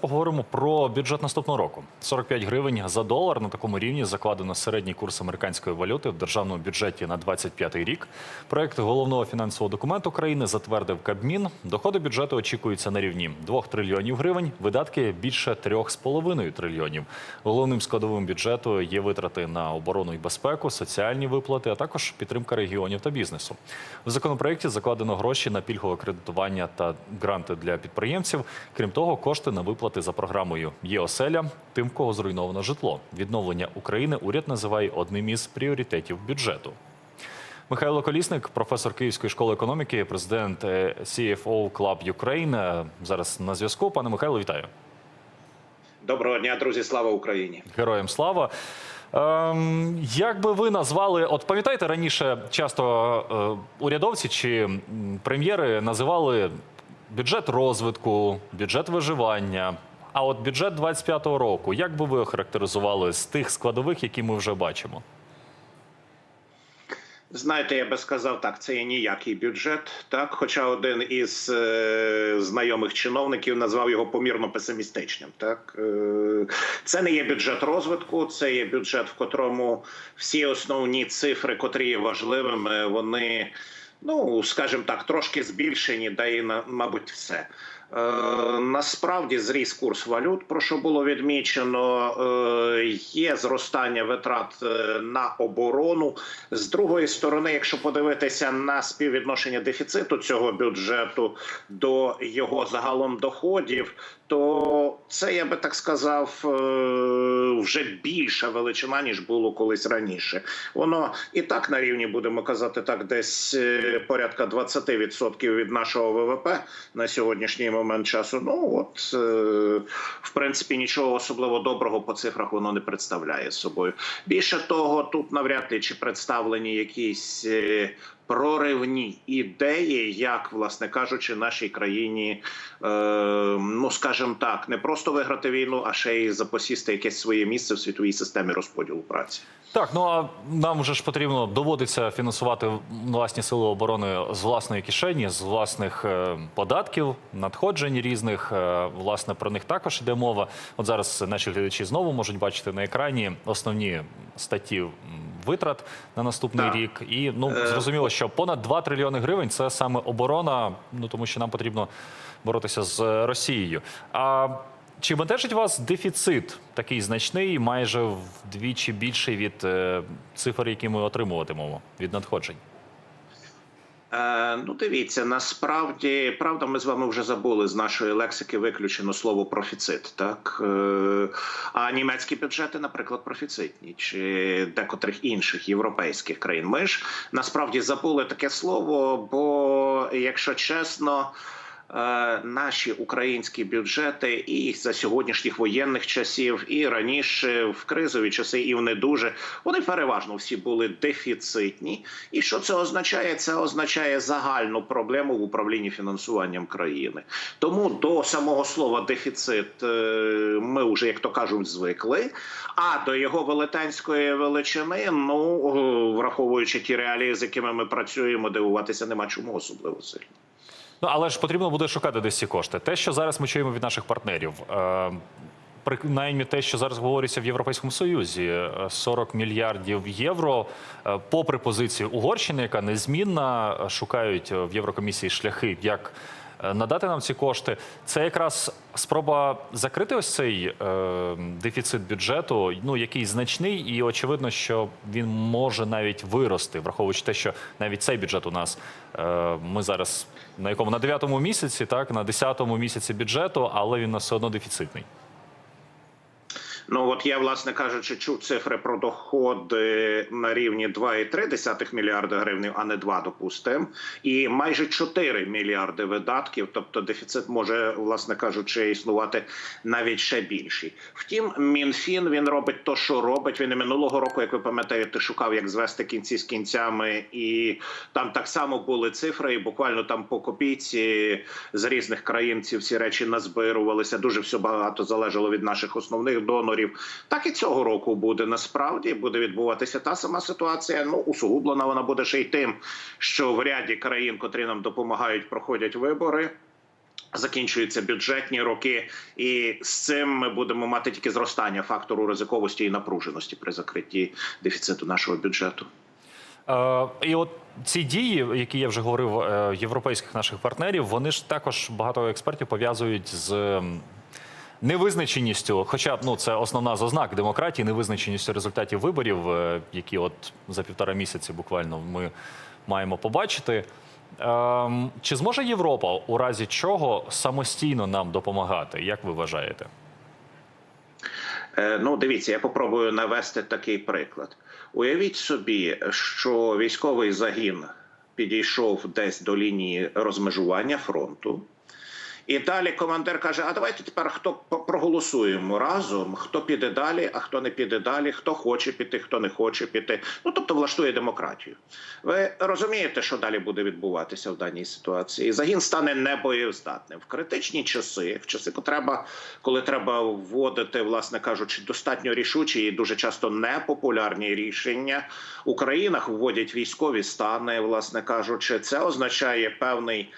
Поговоримо про бюджет наступного року. 45 гривень за долар на такому рівні закладено середній курс американської валюти в державному бюджеті на 25 рік. Проект головного фінансового документу країни затвердив Кабмін. Доходи бюджету очікуються на рівні 2 трильйонів гривень. Видатки більше 3,5 трильйонів. Головним складовим бюджету є витрати на оборону і безпеку, соціальні виплати, а також підтримка регіонів та бізнесу. В законопроекті закладено гроші на пільгове кредитування та гранти для підприємців. Крім того, кошти на виплати за програмою є оселя тим, в кого зруйновано житло. Відновлення України уряд називає одним із пріоритетів бюджету. Михайло Колісник, професор Київської школи економіки, президент е, CFO Club Ukraine. Зараз на зв'язку. Пане Михайло, вітаю. Доброго дня, друзі! Слава Україні! Героям слава. Ем, як би ви назвали, от пам'ятаєте, раніше часто е, урядовці чи прем'єри називали бюджет розвитку, бюджет виживання. А от бюджет 25-го року, як би ви охарактеризували з тих складових, які ми вже бачимо? Знаєте, я би сказав так, це є ніякий бюджет. Так, хоча один із е, знайомих чиновників назвав його помірно песимістичним. Так е, це не є бюджет розвитку, це є бюджет, в котрому всі основні цифри, котрі є важливими, вони. Ну, скажімо так, трошки збільшені, да і мабуть, все. Е, насправді зріс курс валют, про що було відмічено. Е, є зростання витрат е, на оборону. З другої сторони, якщо подивитися на співвідношення дефіциту цього бюджету до його загалом доходів, то це я би так сказав вже більша величина ніж було колись раніше. Воно і так на рівні будемо казати так, десь порядка 20% від нашого ВВП на сьогоднішній момент часу. Ну от е, в принципі нічого особливо доброго по цифрах воно не представляє собою. Більше того, тут навряд ли чи представлені якісь. е, Проривні ідеї, як власне кажучи, нашій країні, е, ну скажімо так, не просто виграти війну, а ще й запосісти якесь своє місце в світовій системі розподілу праці. Так, ну а нам вже ж потрібно доводиться фінансувати власні сили оборони з власної кишені, з власних е, податків, надходжень різних. Е, власне, про них також йде мова. От зараз наші глядачі знову можуть бачити на екрані основні статті витрат на наступний Так. рік. І ну Е, зрозуміло, що понад 2 трильйони гривень це саме оборона. Ну тому що нам потрібно боротися з Росією. А чи бентежить вас дефіцит такий значний, майже вдвічі більший від е, цифр, які ми отримуватимемо від надходжень? Е, ну, дивіться, насправді правда, ми з вами вже забули з нашої лексики виключено слово профіцит. Так е, а німецькі бюджети, наприклад, профіцитні чи декотрих інших європейських країн. Ми ж насправді забули таке слово, бо якщо чесно. Е, Наші українські бюджети і за сьогоднішніх воєнних часів, і раніше в кризові часи, і в не дуже вони переважно всі були дефіцитні. І що це означає? Це означає загальну проблему в управлінні фінансуванням країни. Тому до самого слова дефіцит е, ми вже, як то кажуть, звикли. А до його велетенської величини, ну е, враховуючи ті реалії, з якими ми працюємо, дивуватися нема чому особливо сильно. Ну але ж потрібно буде шукати десь ці кошти. Те, що зараз ми чуємо від наших партнерів. Е, Принаймні те, що зараз говориться в Європейському Союзі, е, 40 мільярдів євро. Е, Попри позицію Угорщини, яка незмінна, е, шукають е, в Єврокомісії шляхи, як е, надати нам ці кошти. Це якраз спроба закрити ось цей е, дефіцит бюджету, ну який значний, і очевидно, що він може навіть вирости, враховуючи те, що навіть цей бюджет у нас е, ми зараз на якому на 9-му місяці, так на 10-му місяці бюджету, але він у нас все одно дефіцитний. Ну от я, власне кажучи, чув цифри про доходи на рівні 2,3 мільярда гривень, а не 2, допустимо, і майже 4 мільярди видатків. Тобто дефіцит може, власне кажучи, існувати навіть ще більший. Втім, мінфін він робить то, що робить. Він і минулого року, як ви пам'ятаєте, шукав, як звести кінці з кінцями, і там так само були цифри, і буквально там по копійці з різних країн ці всі речі назбирувалися. Дуже все багато залежало від наших основних донорів. Так і цього року буде насправді буде відбуватися та сама ситуація. Ну усугублена вона буде ще й тим, що в ряді країн, котрі нам допомагають, проходять вибори. Закінчуються бюджетні роки, і з цим ми будемо мати тільки зростання фактору ризиковості і напруженості при закритті дефіциту нашого бюджету. Е, і от ці дії, які я вже говорив, е, європейських наших партнерів, вони ж також багато експертів пов'язують з. Невизначеністю, хоча ну це основна з ознак демократії, невизначеністю результатів виборів, е, які от за півтора місяці буквально ми маємо побачити. Ем, чи зможе Європа у разі чого самостійно нам допомагати? Як ви вважаєте? Е, Ну, дивіться, я попробую навести такий приклад. Уявіть собі, що військовий загін підійшов десь до лінії розмежування фронту. І далі командир каже: А давайте тепер хто проголосуємо разом, хто піде далі, а хто не піде далі, хто хоче піти, хто не хоче піти. Ну тобто влаштує демократію. Ви розумієте, що далі буде відбуватися в даній ситуації? Загін стане небоєздатним в критичні часи, в часи, коли треба, коли треба вводити, власне кажучи, достатньо рішучі і дуже часто непопулярні рішення. У країнах вводять військові стани, власне кажучи, це означає певний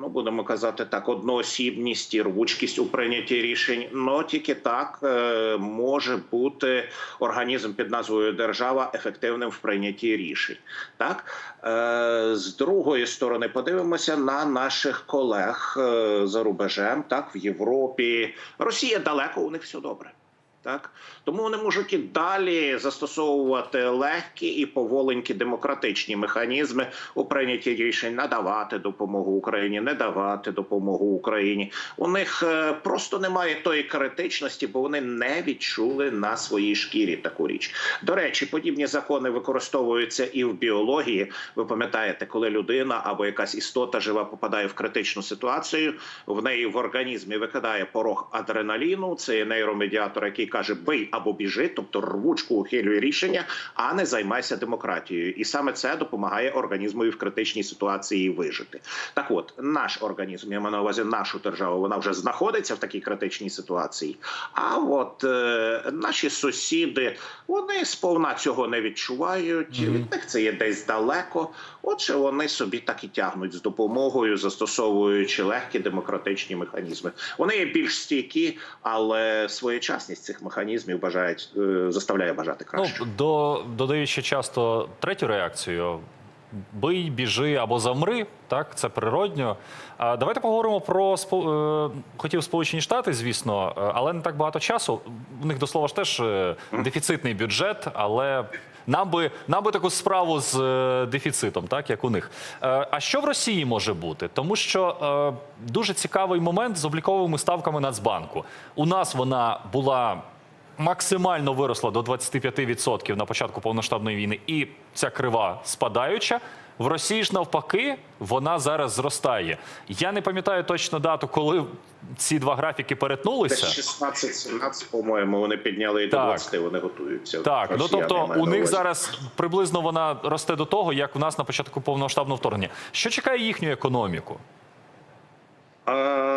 ну будемо казати так, одноосібність і рвучкість у прийнятті рішень. Ну тільки так е, може бути організм під назвою держава ефективним в прийнятті рішень. Так е, з другої сторони, подивимося на наших колег е, за рубежем, так в Європі. Росія далеко, у них все добре. Так тому вони можуть і далі застосовувати легкі і поволенькі демократичні механізми у прийнятті рішень, надавати допомогу Україні, не давати допомогу Україні. У них е, просто немає тої критичності, бо вони не відчули на своїй шкірі таку річ. До речі, подібні закони використовуються і в біології. Ви пам'ятаєте, коли людина або якась істота жива попадає в критичну ситуацію, в неї в організмі викидає порог адреналіну. Це є нейромедіатор, який каже бий або біжи, тобто рвучку ухилює рішення, а не займайся демократією. І саме це допомагає організму в критичній ситуації вижити. Так, от наш організм, я маю на увазі нашу державу, вона вже знаходиться в такій критичній ситуації. А от е, наші сусіди вони сповна цього не відчувають. Від них це є десь далеко. Отже, вони собі так і тягнуть з допомогою, застосовуючи легкі демократичні механізми. Вони є більш стійкі, але своєчасність цих механізмів бажають е, заставляє бажати краще. Ну, до, додаючи часто третю реакцію: бий, біжи або замри, так, це природньо. А давайте поговоримо про Спо- е, хотів Сполучені Штати, звісно, е, але не так багато часу. У них до слова ж теж дефіцитний бюджет, але. Нам би нам би таку справу з дефіцитом, так як у них. А що в Росії може бути? Тому що дуже цікавий момент з обліковими ставками Нацбанку. У нас вона була максимально виросла до 25% на початку повноштабної війни, і ця крива спадаюча. В Росії ж навпаки, вона зараз зростає. Я не пам'ятаю точно дату, коли ці два графіки перетнулися. 16-17, по-моєму, вони підняли і до Так. 20, вони готуються. Так, ну тобто у них зараз приблизно вона росте до того, як у нас на початку повноштабного вторгнення. Що чекає їхню економіку?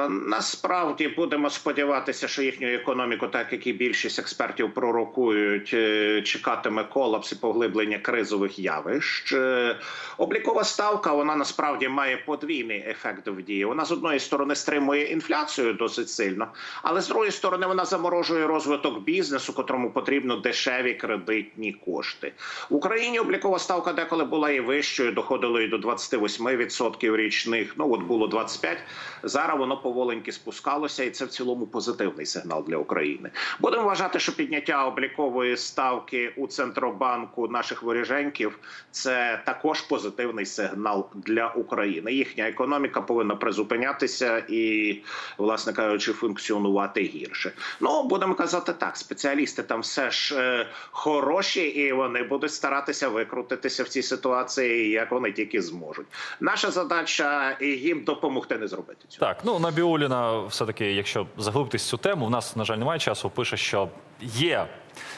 Насправді будемо сподіватися, що їхню економіку, так як і більшість експертів пророкують, е, чекатиме колапс і поглиблення кризових явищ. Е, Облікова ставка вона насправді має подвійний ефект в дії. Вона з одної сторони стримує інфляцію досить сильно, але з другої сторони вона заморожує розвиток бізнесу, котрому потрібно дешеві кредитні кошти. В Україні облікова ставка деколи була і вищою, доходило і до 28% річних. Ну от було 25%. Зараз воно поволеньки спускалося, і це в цілому позитивний сигнал для України. Будемо вважати, що підняття облікової ставки у центробанку наших воріженьків це також позитивний сигнал для України. Їхня економіка повинна призупинятися і, власне кажучи, функціонувати гірше. Ну будемо казати так: спеціалісти там все ж е, хороші, і вони будуть старатися викрутитися в цій ситуації, як вони тільки зможуть. Наша задача їм допомогти не зробити цього. Так, ну Набіуліна, все-таки, якщо заглибитись цю тему, в нас, на жаль, немає часу. Пише, що є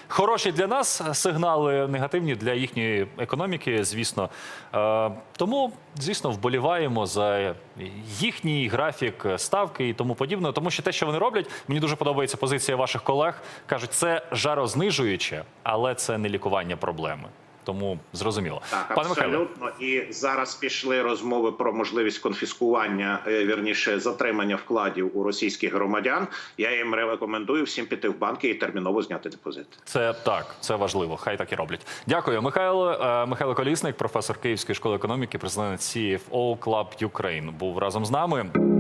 хороші для нас сигнали, негативні для їхньої економіки, звісно. Е, тому, звісно, вболіваємо за їхній графік ставки і тому подібне. Тому що те, що вони роблять, мені дуже подобається позиція ваших колег. кажуть, це жарознижуюче, але це не лікування проблеми. Тому зрозуміло. Так, Пане Михайло. І зараз пішли розмови про можливість конфіскування, е, вірніше затримання вкладів у російських громадян. Я їм рекомендую всім піти в банки і терміново зняти депозит. це так, це важливо. Хай так і роблять. Дякую, Михайло. Е, Михайло Колісник, професор Київської школи економіки, президент CFO Club Ukraine, був разом з нами.